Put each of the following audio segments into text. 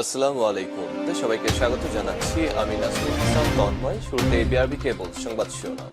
আসসালামু আলাইকুম। সবাইকে স্বাগত জানাচ্ছি। আমি নাসরুল হাসান তন্ময়। শুরুতে বিআরবি কেবল সংবাদ শিরোনাম।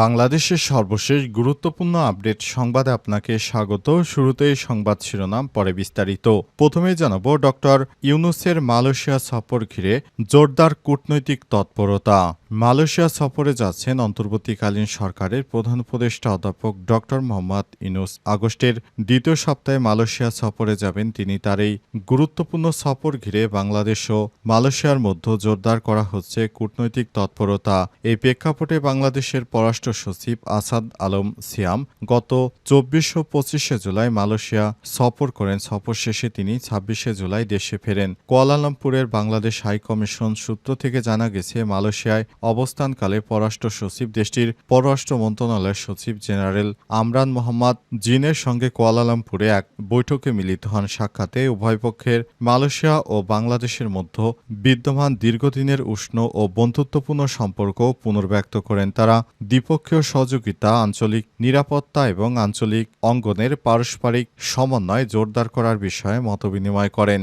বাংলাদেশের সর্বশেষ গুরুত্বপূর্ণ আপডেট সংবাদে আপনাকে স্বাগত। শুরুতেই সংবাদ শিরোনাম, পরে বিস্তারিত। প্রথমেই জানাব, ডক্টর ইউনুসের মালয়েশিয়া সফর ঘিরে জোরদার কূটনৈতিক তৎপরতা। মালয়েশিয়া সফরে যাচ্ছেন অন্তর্বর্তীকালীন সরকারের প্রধান উপদেষ্টা অধ্যাপক ডক্টর মোহাম্মদ ইনুস আগস্টের দ্বিতীয় সপ্তাহে মালয়েশিয়া সফরে যাবেন তিনি। তার এই গুরুত্বপূর্ণ সফর ঘিরে বাংলাদেশ ও মালয়েশিয়ার মধ্যে জোরদার করা হচ্ছে কূটনৈতিক তৎপরতা। এই প্রেক্ষাপটে বাংলাদেশের পররাষ্ট্র সচিব আসাদ আলম সিয়াম গত চব্বিশ ও পঁচিশে জুলাই মালয়েশিয়া সফর করেন। সফর শেষে তিনি ছাব্বিশে জুলাই দেশে ফেরেন। কুয়ালালামপুরের বাংলাদেশ হাইকমিশন সূত্র থেকে জানা গেছে, মালয়েশিয়ায় অবস্থানকালে পররাষ্ট্র সচিব দেশটির পররাষ্ট্র মন্ত্রণালয়ের সচিব জেনারেল আমরান মোহাম্মদ জিনের সঙ্গে কুয়ালালামপুরে এক বৈঠকে মিলিত হন। সাক্ষাতে উভয় পক্ষের মালয়েশিয়া ও বাংলাদেশের মধ্যে বিদ্যমান দীর্ঘদিনের উষ্ণ ও বন্ধুত্বপূর্ণ সম্পর্ক পুনর্ব্যক্ত করেন। তারা দ্বিপক্ষীয় সহযোগিতা, আঞ্চলিক নিরাপত্তা এবং আঞ্চলিক অঙ্গনের পারস্পরিক সমন্বয় জোরদার করার বিষয়ে মতবিনিময় করেন।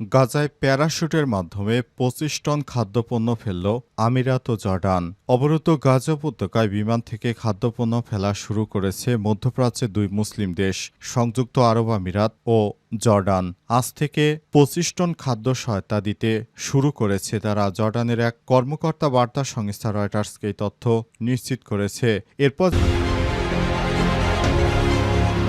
গাজায় প্যারাশুটের মাধ্যমে পঁচিশ টন খাদ্যপণ্য ফেলল আমিরাত ও জর্ডান। অবরুদ্ধ গাজা উপত্যকায় বিমান থেকে খাদ্যপণ্য ফেলা শুরু করেছে মধ্যপ্রাচ্যের দুই মুসলিম দেশ, সংযুক্ত আরব আমিরাত ও জর্ডান। আজ থেকে পঁচিশ টন খাদ্য সহায়তা দিতে শুরু করেছে তারা। জর্ডানের এক কর্মকর্তা বার্তা সংস্থা রয়টার্সকে তথ্য নিশ্চিত করেছে। এরপর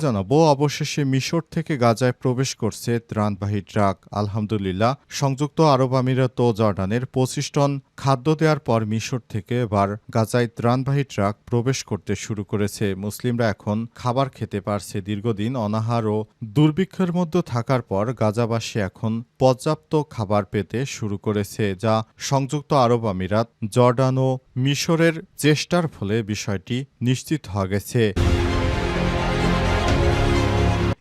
জানাব, অবশেষে মিশর থেকে গাজায় প্রবেশ করছে ত্রাণবাহী ট্রাক। আলহামদুলিল্লাহ, সংযুক্ত আরব আমিরাত ও জর্ডানের পঁচিশ টন খাদ্য দেওয়ার পর মিশর থেকে এবার গাজায় ত্রাণবাহী ট্রাক প্রবেশ করতে শুরু করেছে। মুসলিমরা এখন খাবার খেতে পারছে। দীর্ঘদিন অনাহার ও দুর্ভিক্ষের মধ্যে থাকার পর গাজাবাসী এখন পর্যাপ্ত খাবার পেতে শুরু করেছে, যা সংযুক্ত আরব আমিরাত, জর্ডান ও মিশরের চেষ্টার ফলে বিষয়টি নিশ্চিত হওয়া গেছে।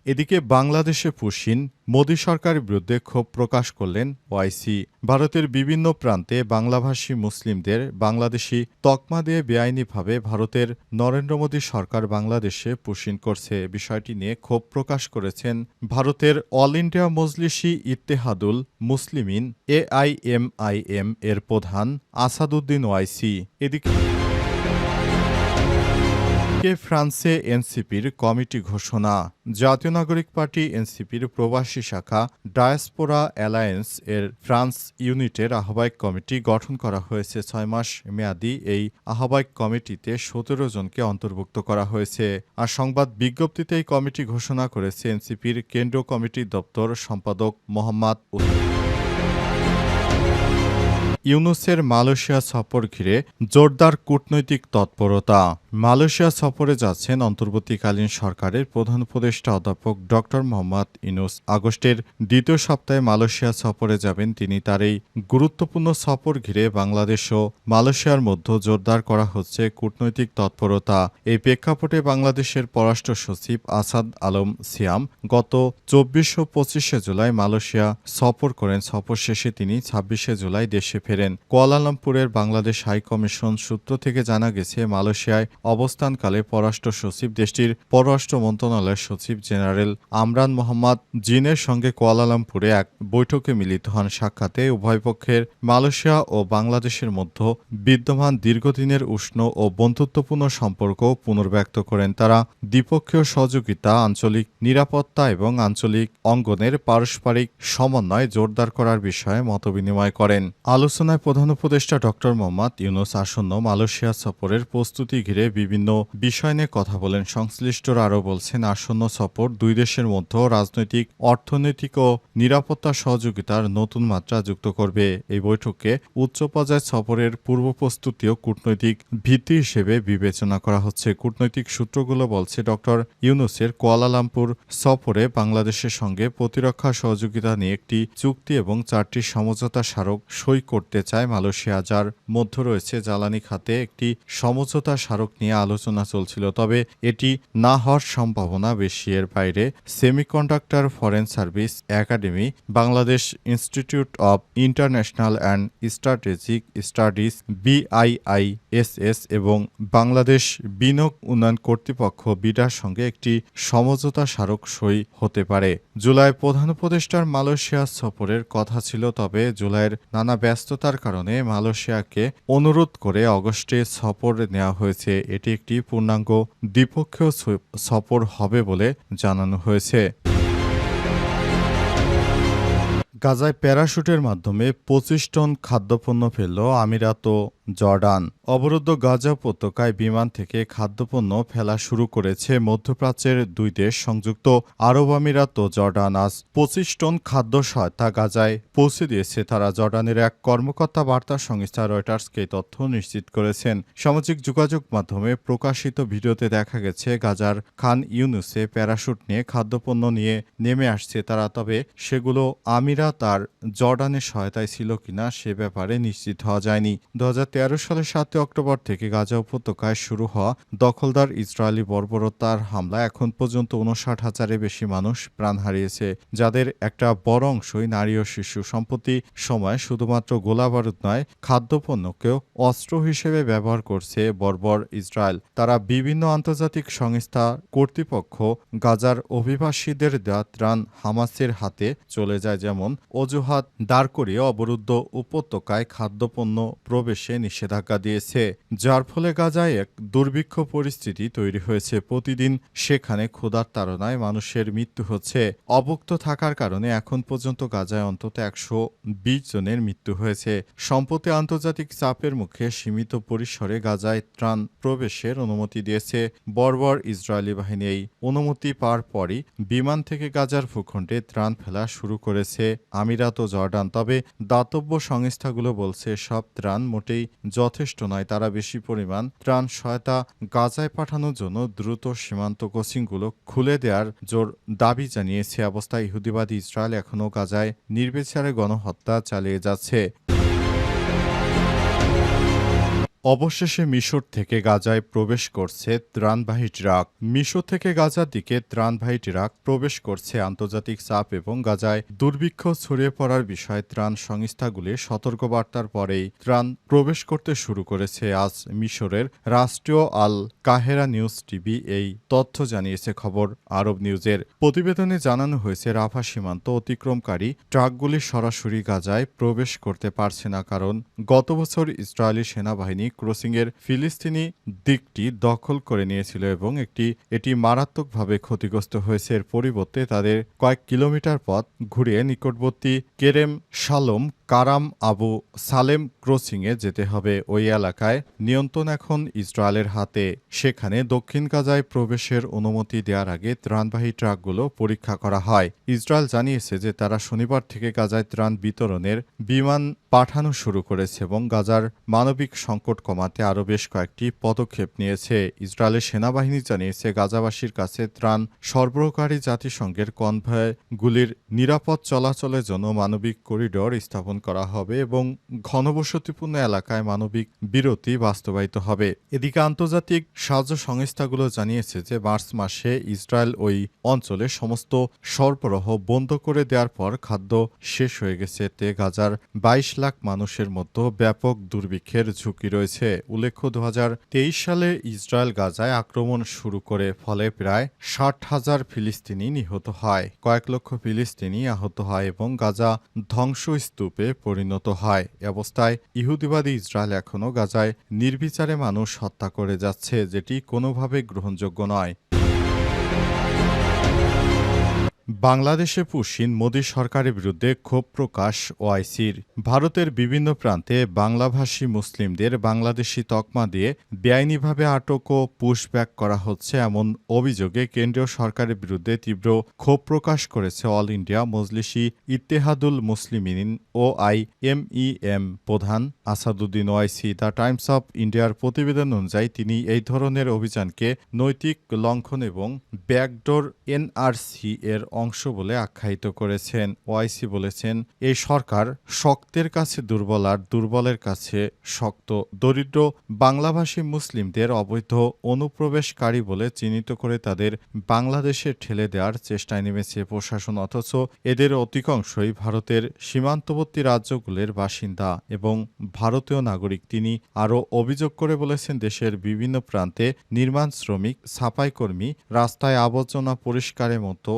এদিকে বাংলাদেশে পুশিন, মোদী সরকারের বিরুদ্ধে ক্ষোভ প্রকাশ করলেন ওআইসি ভারতের বিভিন্ন প্রান্তে বাংলাভাষী মুসলিমদের বাংলাদেশি তকমা দিয়ে বেআইনিভাবে ভারতের নরেন্দ্র মোদী সরকার বাংলাদেশে পুশিন করছে। বিষয়টি নিয়ে ক্ষোভ প্রকাশ করেছেন ভারতের All India Majlis Ittehadul Muslimeen AIMIM এর প্রধান আসাদুদ্দিন ওয়াইসি। এদিকে কে ফ্রান্সে এনসিপির কমিটি ঘোষণা। জাতীয় নাগরিক পার্টি এনসিপির প্রবাসী শাখা ডায়াসপোরা অ্যালায়েন্স এর ফ্রান্স ইউনিটের আহ্বায়ক কমিটি গঠন করা হয়েছে ছয় মাস মেয়াদি এই আহ্বায়ক কমিটিতে সতেরো জনকে অন্তর্ভুক্ত করা হয়েছে। আর সংবাদ বিজ্ঞপ্তিতে এই কমিটি ঘোষণা করেছে এনসিপির কেন্দ্রীয় কমিটির দপ্তর সম্পাদক মোহাম্মদ ইউনুসের মালয়েশিয়া সফর ঘিরে জোরদার কূটনৈতিক তৎপরতা। মালয়েশিয়া সফরে যাচ্ছেন অন্তর্বর্তীকালীন সরকারের প্রধান উপদেষ্টা অধ্যাপক ডক্টর মোহাম্মদ ইনুস আগস্টের দ্বিতীয় সপ্তাহে মালয়েশিয়া সফরে যাবেন তিনি। তার এই গুরুত্বপূর্ণ সফর ঘিরে বাংলাদেশ ও মালয়েশিয়ার মধ্যে জোরদার করা হচ্ছে কূটনৈতিক তৎপরতা। এই প্রেক্ষাপটে বাংলাদেশের পররাষ্ট্র সচিব আসাদ আলম সিয়াম গত চব্বিশ ও পঁচিশে জুলাই মালয়েশিয়া সফর করেন। সফর শেষে তিনি ছাব্বিশে জুলাই দেশে ফেরেন। কুয়ালালামপুরের বাংলাদেশ হাই কমিশন সূত্র থেকে জানা গেছে, মালয়েশিয়ায় অবস্থানকালে পররাষ্ট্র সচিব দেশটির পররাষ্ট্র মন্ত্রণালয়ের সচিব জেনারেল আমরান মোহাম্মদ জিনের সঙ্গে কুয়ালালামপুরে এক বৈঠকে মিলিত হন। সাক্ষাতে উভয় পক্ষের মালয়েশিয়া ও বাংলাদেশের মধ্যে বিদ্যমান দীর্ঘদিনের উষ্ণ ও বন্ধুত্বপূর্ণ সম্পর্ক পুনর্ব্যক্ত করেন। তারা দ্বিপক্ষীয় সহযোগিতা, আঞ্চলিক নিরাপত্তা এবং আঞ্চলিক অঙ্গনের পারস্পরিক সমন্বয় জোরদার করার বিষয়ে মতবিনিময় করেন। আলোচনায় প্রধান উপদেষ্টা ড মোহাম্মদ ইউনুস আসন্ন মালয়েশিয়া সফরের প্রস্তুতি ঘিরে বিভিন্ন বিষয় নিয়ে কথা বলেন। সংশ্লিষ্টরা আরও বলছেন, আসন্ন সফর দুই দেশের মধ্যে রাজনৈতিক, অর্থনৈতিক ও নিরাপত্তা সহযোগিতার নতুন মাত্রা যুক্ত করবে। এই বৈঠকে উচ্চ পর্যায়ে সফরের পূর্ব প্রস্তুতি ও কূটনৈতিক ভিত্তি হিসেবে বিবেচনা করা হচ্ছে। কূটনৈতিক সূত্রগুলো বলছে, ড. ইউনুসের কুয়ালালামপুর সফরে বাংলাদেশের সঙ্গে প্রতিরক্ষা সহযোগিতা নিয়ে একটি চুক্তি এবং চারটি সমঝোতা স্মারক সই করতে চায় মালয়েশিয়া। যার মধ্যে রয়েছে, জ্বালানি খাতে একটি সমঝোতা স্মারক নিয়ে নিয়ে আলোচনা চলছিল, তবে এটি না হওয়ার সম্ভাবনা বেশি। এর বাইরে, semiconductor foreign service academy, Bangladesh institute of international and strategic studies, BIISS, এবং বাংলাদেশ বিনিয়োগ উন্নয়ন কর্তৃপক্ষ বিডার সঙ্গে একটি সমঝোতা স্মারক সই হতে পারে। জুলাই প্রধান উপদেষ্টার মালয়েশিয়া সফরের কথা ছিল, তবে জুলাইয়ের নানা ব্যস্ততার কারণে মালয়েশিয়াকে অনুরোধ করে অগস্টে সফর নেওয়া হয়েছে। এটি একটি পূর্ণাঙ্গ দ্বিপক্ষীয় সফর হবে বলে জানানো হয়েছে। গাজায় প্যারাশুটের মাধ্যমে পঁচিশ টন খাদ্যপণ্য ফেলল আমিরাত ও জর্ডান। অবরুদ্ধ গাজা উপত্যকায় বিমান থেকে খাদ্যপণ্য ফেলা শুরু করেছে মধ্যপ্রাচ্যের দুই দেশ সংযুক্ত আরব আমিরাত ও জর্ডান। আজ পঁচিশ টন খাদ্য সহায়তা গাজায় পৌঁছে দিয়েছে তারা। জর্ডানের এক কর্মকর্তা বার্তা সংস্থা রয়টার্সকে তথ্য নিশ্চিত করেছেন। সামাজিক যোগাযোগ মাধ্যমে প্রকাশিত ভিডিওতে দেখা গেছে, গাজার খান ইউনুসে প্যারাশুট নিয়ে খাদ্যপণ্য নিয়ে নেমে আসছে তারা। তবে সেগুলো আমিরাত আর জর্ডানের সহায়তায় ছিল কিনা সে ব্যাপারে নিশ্চিত হওয়া যায়নি। দু সালের সাতই অক্টোবর থেকে গাজা উপত্যকায় শুরু হওয়া দখলদার ইসরায়েলি বর্বরতার হামলা এখন পর্যন্ত উনষাট হাজারের বেশি মানুষ প্রাণ হারিয়েছে, যাদের একটা বড় অংশই নারী ও শিশু। সম্প্রতি সময় শুধুমাত্র গোলাবারুদ নয়, খাদ্যপণ্যকেও অস্ত্র হিসেবে ব্যবহার করছে বর্বর ইসরায়েল। তারা বিভিন্ন আন্তর্জাতিক সংস্থা কর্তৃপক্ষ গাজার অভিবাসীদের দেওয়া ত্রাণ হামাসের হাতে চলে যায়, যেমন অজুহাত দাঁড় করিয়ে অবরুদ্ধ উপত্যকায় খাদ্যপণ্য প্রবেশে নিষেধাজ্ঞা দিয়েছে, যার ফলে গাজায় এক দুর্ভিক্ষ পরিস্থিতি তৈরি হয়েছে। প্রতিদিন সেখানে ক্ষুধার তাড়নায় মানুষের মৃত্যু হচ্ছে। অভুক্ত থাকার কারণে এখন পর্যন্ত গাজায় অন্তত একশো বিশ জনের মৃত্যু হয়েছে। সম্প্রতি আন্তর্জাতিক চাপের মুখে সীমিত পরিসরে গাজায় ত্রাণ প্রবেশের অনুমতি দিয়েছে বর্বর ইসরায়েলি বাহিনী। এই অনুমতি পাওয়ার পরই বিমান থেকে গাজার ভূখণ্ডে ত্রাণ ফেলা শুরু করেছে আমিরাত ও জর্ডান। তবে দাতব্য সংস্থাগুলো বলছে, সব ত্রাণ মোটেই যথেষ্ট নয়, তারা বেশি পরিমাণ ত্রাণ সহায়তা গাজায় পাঠানোর জন্য দ্রুত সীমান্ত কোচিংগুলো খুলে দেওয়ার জোর দাবি জানিয়েছে অবস্থায় ইহুদিবাদী ইসরায়েল এখনও গাজায় নির্বিচারে গণহত্যা চালিয়ে যাচ্ছে। অবশেষে মিশর থেকে গাজায় প্রবেশ করছে ত্রাণবাহী ট্রাক। মিশর থেকে গাজার দিকে ত্রাণবাহী ট্রাক প্রবেশ করছে আন্তর্জাতিক চাপ এবং গাজায় দুর্ভিক্ষ ছড়িয়ে পড়ার বিষয়ে ত্রাণ সংস্থাগুলির সতর্কবার্তার পরেই ত্রাণ প্রবেশ করতে শুরু করেছে। আজ মিশরের রাষ্ট্রীয় আল কাহেরা নিউজ টিভি এই তথ্য জানিয়েছে খবর আরব নিউজের। প্রতিবেদনে জানানো হয়েছে, রাফা সীমান্ত অতিক্রমকারী ট্রাকগুলি সরাসরি গাজায় প্রবেশ করতে পারছে না কারণ গত বছর ইসরায়েলি সেনাবাহিনী ক্রসিংয়ের ফিলিস্তিনি দিকটি দখল করে নিয়েছিল এবং একটি, এটি মারাত্মকভাবে ক্ষতিগ্রস্ত হয়েছে। এর পরিবর্তে তাদের কয়েক কিলোমিটার পথ ঘুরিয়ে নিকটবর্তী কেরেম শালম কারাম আবু সালেম ক্রসিংয়ে যেতে হবে। ওই এলাকায় নিয়ন্ত্রণ এখন ইসরায়েলের হাতে। সেখানে দক্ষিণ গাজায় প্রবেশের অনুমতি দেওয়ার আগে ত্রাণবাহী ট্রাকগুলো পরীক্ষা করা হয়। ইসরায়েল জানিয়েছে যে তারা শনিবার থেকে গাজায় ত্রাণ বিতরণের বিমান পাঠানো শুরু করেছে এবং গাজার মানবিক সংকট কমাতে আরও বেশ কয়েকটি পদক্ষেপ নিয়েছে। ইসরায়েলের সেনাবাহিনী জানিয়েছে, গাজাবাসীর কাছে ত্রাণ সরবরাহকারী জাতিসংঘের কনভয়গুলির নিরাপদ চলাচলের জন্য মানবিক করিডোর স্থাপন করা হবে এবং ঘনবসতিপূর্ণ এলাকায় মানবিক বিরতি বাস্তবায়িত হবে। এদিকে আন্তর্জাতিক সাহায্য সংস্থাগুলো জানিয়েছে যে, মার্চ মাসে ইসরায়েল ওই অঞ্চলে সমস্ত সরবরাহ বন্ধ করে দেওয়ার পর খাদ্য শেষ হয়ে গেছে। এতে গাজার বাইশ লাখ মানুষের মধ্যে ব্যাপক দুর্ভিক্ষের ঝুঁকি রয়েছে। উল্লেখ্য দু হাজার তেইশ সালে ইসরায়েল গাজায় আক্রমণ শুরু করে ফলে প্রায় ষাট হাজার ফিলিস্তিনি নিহত হয়, কয়েক লক্ষ ফিলিস্তিনি আহত হয় এবং গাজা ধ্বংসস্তূপে পরিণত হয়। অবস্থায় ইহুদিবাদী ইসরায়েল এখনও গাজায় নির্বিচারে মানুষ হত্যা করে যাচ্ছে, যেটি কোনোভাবে গ্রহণযোগ্য নয়। বাংলাদেশে পুশিন মোদী সরকারের বিরুদ্ধে ক্ষোভ প্রকাশ ওআইসির। ভারতের বিভিন্ন প্রান্তে বাংলাভাষী মুসলিমদের বাংলাদেশি তকমা দিয়ে বেআইনিভাবে আটক ও পুশব্যাক করা হচ্ছে এমন অভিযোগে কেন্দ্রীয় সরকারের বিরুদ্ধে তীব্র ক্ষোভ প্রকাশ করেছে all India মজলিসি Ittehadul Muslimeen O I M E M প্রধান Asaduddin Owaisi. The Times of ইন্ডিয়ার প্রতিবেদন অনুযায়ী তিনি এই ধরনের অভিযানকে নৈতিক লঙ্ঘন এবং ব্যাকডোর এনআরসি এর অংশ বলে আখ্যায়িত করেছেন ওআইসি বলেছেন, এই সরকার শক্তের কাছে দুর্বল আর দুর্বলের কাছে শক্ত, দরিদ্র, বাংলাভাষী মুসলিমদের অবৈধ অনুপ্রবেশকারী বলে চিহ্নিত করে তাদের বাংলাদেশে ঠেলে দেওয়ার চেষ্টায় নেমেছে প্রশাসন, অথচ এদের অধিকাংশই ভারতের সীমান্তবর্তী রাজ্যগুলির বাসিন্দা এবং ভারতীয় নাগরিক। তিনি আরও অভিযোগ করে বলেছেন, দেশের বিভিন্ন প্রান্তে নির্মাণ শ্রমিক সাফাই কর্মী রাস্তায় আবর্জনা পরিষ্কারের মতো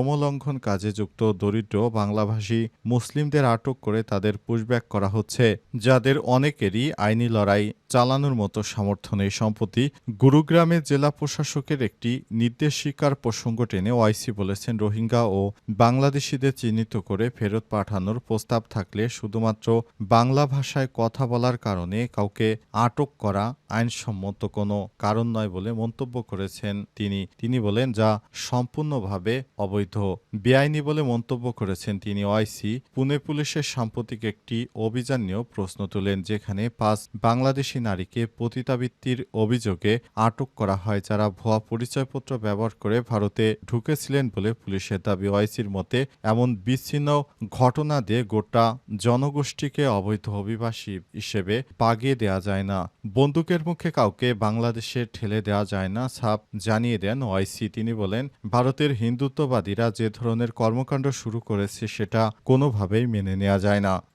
শ্রমলঙ্ঘন কাজে যুক্ত দরিদ্র বাংলাভাষী মুসলিমদের আটক করে তাদের পুশব্যাক করা হচ্ছে, যাদের অনেকেরই আইনি লড়াই চালানোর মতো সামর্থ্য নেই। সম্প্রতি গুরুগ্রামে জেলা প্রশাসকের একটি নির্দেশিকার প্রসঙ্গ টেনে ওআইসি বলেছেন, রোহিঙ্গা ও বাংলাদেশিদের চিহ্নিত করে ফেরত পাঠানোর প্রস্তাব থাকলে শুধুমাত্র বাংলা ভাষায় কথা বলার কারণে কাউকে আটক করা আইনসম্মত কোনো কারণ নয় বলে মন্তব্য করেছেন তিনি। তিনি বলেন, যা সম্পূর্ণভাবে অবৈধ। বেআইনি বলে মন্তব্য করেছেন তিনি ওআইসি। পুনে পুলিশের সাম্প্রতিক একটি অভিযান নিয়েও প্রশ্ন তোলেন, যেখানে পাঁচ বাংলাদেশি নারীকে পতিতাবৃত্তির অভিযোগে আটক করা হয়, যারা ভুয়া পরিচয়পত্র ব্যবহার করে ভারতে ঢুকেছিলেন বলে পুলিশের দাবি। ওআইসির মতে, এমন বিচ্ছিন্ন ঘটনা দিয়ে গোটা জনগোষ্ঠীকে অবৈধ অভিবাসী হিসেবে পাগিয়ে দেওয়া যায় না। বন্দুকের মুখে কাউকে বাংলাদেশে ঠেলে দেওয়া যায় না সাপ জানিয়ে দেন ওয়াইসি। তিনি বলেন, ভারতের হিন্দুত্ববাদীরা যে ধরনের কর্মকাণ্ড শুরু করেছে সেটা কোনোভাবেই মেনে নেওয়া যায় না।